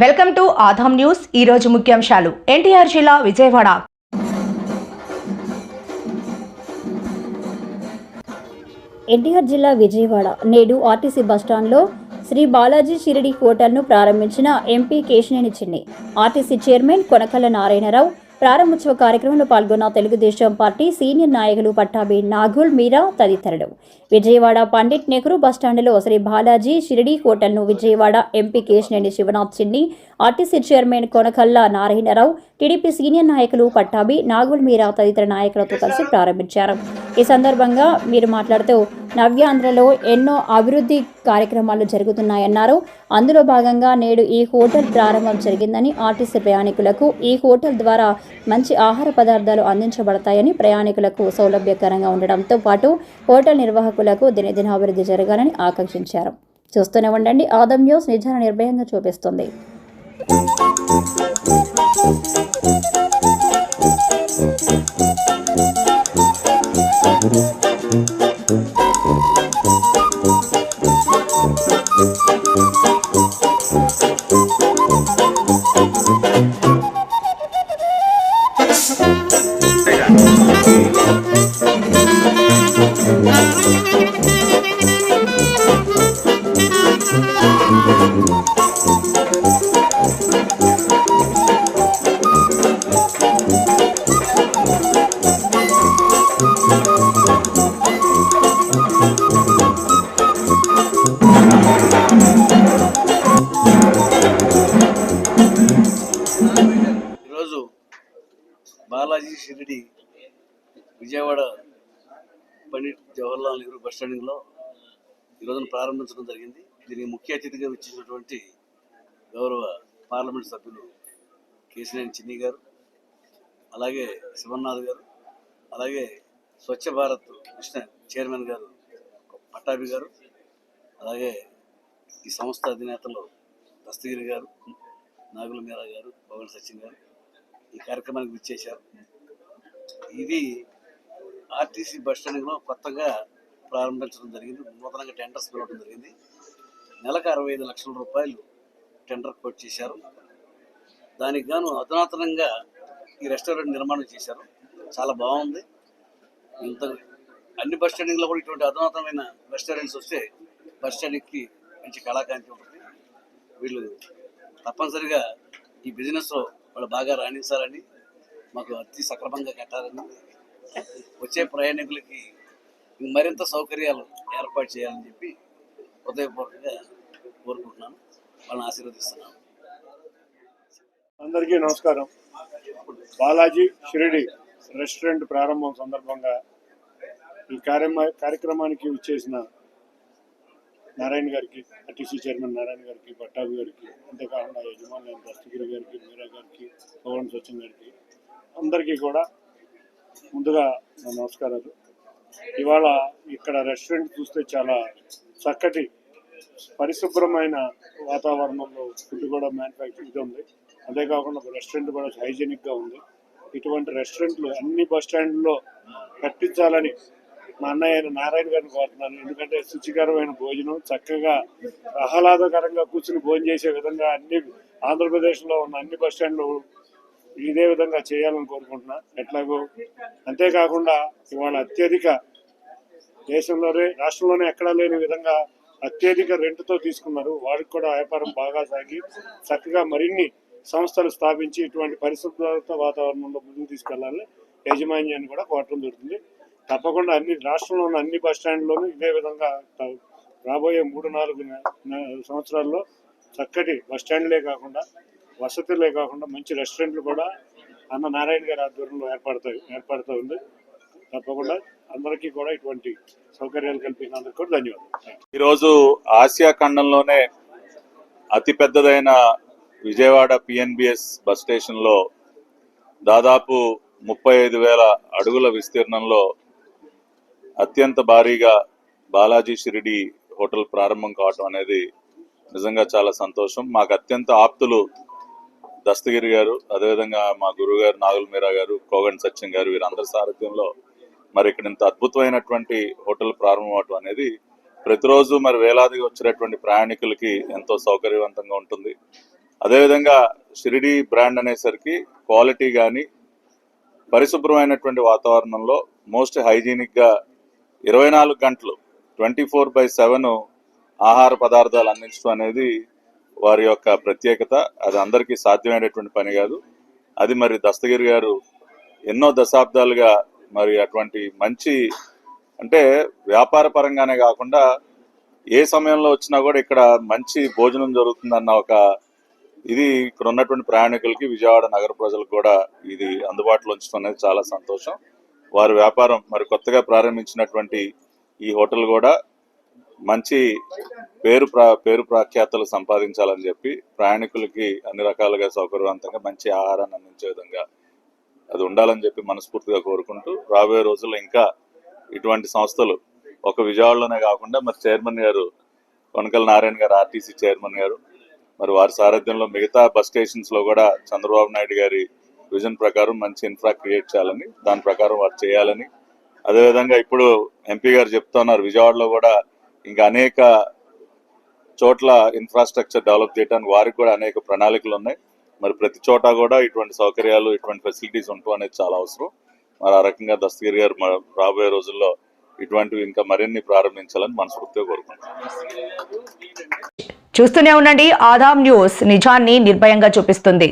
Welcome to Aadhan news. ఈ రోజు ముఖ్యాంశాలు. ఎన్టీఆర్ జిల్లా విజయవాడ. ఎన్టీఆర్ జిల్లా విజయవాడ నేడు ఆర్టీసీ బస్టాండ్లో శ్రీ బాలాజీ షిరిడి హోటల్ను ప్రారంభించిన ఎంపీ కేశినేని చిన్ని. ఆర్టీసీ చైర్మన్ కొనకల్ల నారాయణరావు ప్రారంభోత్సవ కార్యక్రమంలో పాల్గొన్న తెలుగుదేశం పార్టీ సీనియర్ నాయకులు పట్టాభి నాగుల్ మీరా తదితరులు. విజయవాడ పండిట్ నెహ్రూ బస్టాండ్లో శ్రీ బాలాజీ షిరిడి హోటల్ను Vijayawada MP Kesineni Sivanath Chinni RTC chairman Konakalla Narayanarao TDP senior నాయకులు పట్టాభి నాగుల్ మీరా తదితర నాయకులతో కలిసి ప్రారంభించారు. ఈ సందర్భంగా మీరు మాట్లాడుతూ నవ్యాంధ్రలో ఎన్నో అభివృద్ధి కార్యక్రమాలు జరుగుతున్నాయన్నారు. అందులో భాగంగా నేడు ఈ హోటల్ ప్రారంభం జరిగిందని ఆర్టీసీ ప్రయాణికులకు ఈ హోటల్ ద్వారా మంచి ఆహార పదార్థాలు అందించబడతాయని ప్రయాణికులకు సౌలభ్యకరంగా ఉండడంతో పాటు హోటల్ నిర్వాహకులకు దినదినాభివృద్ధి జరగాలని ఆకాంక్షించారు. చూస్తూనే ఉండండి. ఆదం న్యూస్ నిజాన్ని నిర్భయంగా చూపిస్తుంది. విజయవాడ పండిట్ జవహర్లాల్ నెహ్రూ బస్ స్టాండింగ్లో ఈరోజున ప్రారంభించడం జరిగింది. దీనికి ముఖ్య అతిథిగా వచ్చినటువంటి గౌరవ పార్లమెంట్ సభ్యులు కేసినేని చిన్ని గారు అలాగే శివనాథ్ గారు అలాగే స్వచ్ఛ భారత్ కృష్ణ చైర్మన్ గారు పట్టాభి గారు అలాగే ఈ సంస్థ అధినేతలు దస్తగిరి గారు నాగుల మీరా గారు భవన్ సచిన్ గారు ఈ కార్యక్రమానికి విచ్చేశారు. ఇది ఆర్టీసీ బస్ స్టాండ్లో కొత్తగా ప్రారంభించడం జరిగింది. నూతనంగా టెండర్స్ పిలవడం జరిగింది. నెలకు అరవై ఐదు లక్షల రూపాయలు టెండర్ కోట్ చేశారు. దానికి గాను అధునాతనంగా ఈ రెస్టారెంట్ నిర్మాణం చేశారు. చాలా బాగుంది. ఇంత అన్ని బస్ స్టాండింగ్లో కూడా ఇటువంటి అధునాతనమైన రెస్టారెంట్స్ వస్తే బస్ స్టాండింగ్కి మంచి కళాకాంతి ఉంటుంది. వీళ్ళు తప్పనిసరిగా ఈ బిజినెస్లో వాళ్ళు బాగా రాణించాలని మాకు అతి సక్రమంగా కట్టాలని వచ్చే ప్రయాణికులకి మరింత సౌకర్యాలు ఏర్పాటు చేయాలని చెప్పి హృదయపూర్వకంగా కోరుకుంటున్నాను. వాళ్ళని ఆశీర్వదిస్తున్నాను. అందరికీ నమస్కారం. బాలాజీ షిరిడి రెస్టారెంట్ ప్రారంభం సందర్భంగా ఈ కార్యమ కార్యక్రమానికి వచ్చేసిన నారాయణ గారికి ఆర్టీసీ చైర్మన్ నారాయణ గారికి పట్టాభి గారికి అంతేకాకుండా యజమాని దస్తగిరి గారికి మీరా గారికి పవన్ సచిన్ గారికి అందరికీ కూడా ముందుగా నమస్కారాలు. ఇవాళ ఇక్కడ రెస్టారెంట్ చూస్తే చాలా చక్కటి పరిశుభ్రమైన వాతావరణంలో ఫుడ్ కూడా మ్యానుఫ్యాక్చర్ ఉంది. అంతేకాకుండా రెస్టారెంట్ కూడా హైజీనిక్గా ఉంది. ఇటువంటి రెస్టారెంట్లు అన్ని బస్ స్టాండ్లో కట్టించాలని మా అన్నయ్య నారాయణ గారిని కోరుతున్నాను. ఎందుకంటే శుచికరమైన భోజనం చక్కగా ఆహ్లాదకరంగా కూర్చుని భోజనం చేసే విధంగా అన్ని ఆంధ్రప్రదేశ్లో ఉన్న అన్ని బస్ స్టాండ్లు ఇదే విధంగా చేయాలని కోరుకుంటున్నా. ఎట్లాగో అంతేకాకుండా ఇవాళ అత్యధిక దేశంలోనే రాష్ట్రంలోనే ఎక్కడా లేని విధంగా అత్యధిక రెంట్తో తీసుకున్నారు. వాడికి కూడా వ్యాపారం బాగా సాగి చక్కగా మరిన్ని సంస్థలు స్థాపించి ఇటువంటి పరిశుభ్రత వాతావరణంలో ముందుకు తీసుకెళ్ళాలని యాజమాన్యాన్ని కూడా కోరటం జరుగుతుంది. తప్పకుండా అన్ని రాష్ట్రంలో ఉన్న అన్ని బస్ స్టాండ్లోనూ ఇదే విధంగా రాబోయే మూడు నాలుగు సంవత్సరాల్లో చక్కటి బస్ స్టాండ్లే కాకుండా వసతులే కాకుండా మంచి రెస్టారెంట్లు కూడా అన్న నారాయణ గారి ఆధ్వర్యంలో ఏర్పడతాయి ఏర్పడుతూ ఉంది. తప్పకుండా అందరికీ కూడా ఇటువంటి సౌకర్యాలు కల్పించినందుకు కూడా ధన్యవాదాలు. ఈరోజు ఆసియా ఖండంలోనే అతి పెద్దదైన విజయవాడ పిఎన్బిఎస్ బస్ స్టేషన్లో దాదాపు ముప్పై ఐదు వేల అడుగుల విస్తీర్ణంలో అత్యంత భారీగా బాలాజీ షిరిడి హోటల్ ప్రారంభం కావటం అనేది నిజంగా చాలా సంతోషం. మాకు అత్యంత ఆప్తులు దస్తగిరి గారు అదేవిధంగా మా గురువు గారు నాగుల మీరా గారు కోగన్ సత్యం గారు వీరందరి సారథ్యంలో మరి ఇక్కడ ఇంత అద్భుతమైనటువంటి హోటల్ ప్రారంభం అవటం అనేది ప్రతిరోజు మరి వేలాదిగా వచ్చేటటువంటి ప్రయాణికులకి ఎంతో సౌకర్యవంతంగా ఉంటుంది. అదేవిధంగా షిరిడి బ్రాండ్ అనేసరికి క్వాలిటీ కానీ పరిశుభ్రమైనటువంటి వాతావరణంలో మోస్ట్ హైజీనిక్గా ఇరవై నాలుగు గంటలు ట్వంటీ ఫోర్ బై సెవెన్ ఆహార పదార్థాలు అందించడం అనేది వారి యొక్క ప్రత్యేకత అది అందరికీ సాధ్యమైనటువంటి పని కాదు. అది మరి దస్తగిరి గారు ఎన్నో దశాబ్దాలుగా మరి అటువంటి మంచి అంటే వ్యాపార పరంగానే కాకుండా ఏ సమయంలో వచ్చినా కూడా ఇక్కడ మంచి భోజనం జరుగుతుందన్న ఒక ఇది ఇక్కడ ఉన్నటువంటి ప్రయాణికులకి విజయవాడ నగర ప్రజలకు కూడా ఇది అందుబాటులో ఉంచడం అనేది చాలా సంతోషం. వారి వ్యాపారం మరి కొత్తగా ప్రారంభించినటువంటి ఈ హోటల్ కూడా మంచి పేరు ప్రా పేరు ప్రాఖ్యాతలు సంపాదించాలని చెప్పి ప్రయాణికులకి అన్ని రకాలుగా సౌకర్యవంతంగా మంచి ఆహారాన్ని అందించే విధంగా అది ఉండాలని చెప్పి మనస్ఫూర్తిగా కోరుకుంటూ రాబోయే రోజుల్లో ఇంకా ఇటువంటి సంస్థలు ఒక విజయవాడలోనే కాకుండా మరి చైర్మన్ గారు కొనకల నారాయణ గారు ఆర్టీసీ చైర్మన్ గారు మరి వారి సారథ్యంలో మిగతా బస్ స్టేషన్స్లో కూడా చంద్రబాబు నాయుడు గారి విజన్ ప్రకారం మంచి ఇన్ఫ్రా క్రియేట్ చేయాలని దాని ప్రకారం వారు చేయాలని. అదేవిధంగా ఇప్పుడు ఎంపీ గారు చెప్తున్నారు విజయవాడలో కూడా ఇంకా అనేక చోట్ల ఇన్ఫ్రాస్ట్రక్చర్ డెవలప్ చేయడానికి వారికి కూడా అనేక ప్రణాళికలు ఉన్నాయి. మరి ప్రతి చోట కూడా ఇటువంటి సౌకర్యాలు ఇటువంటి ఫెసిలిటీస్ ఉండటం అనేది చాలా అవసరం. మరి ఆ రకంగా దస్తగిరి గారు రాబోయే రోజుల్లో ఇటువంటివి ఇంకా మరిన్ని ప్రారంభించాలని మనస్ఫూర్తిగా కోరుకుంటున్నాను. చూస్తూనే ఉండండి. ఆదాం న్యూస్ నిజాన్ని నిర్భయంగా చూపిస్తుంది.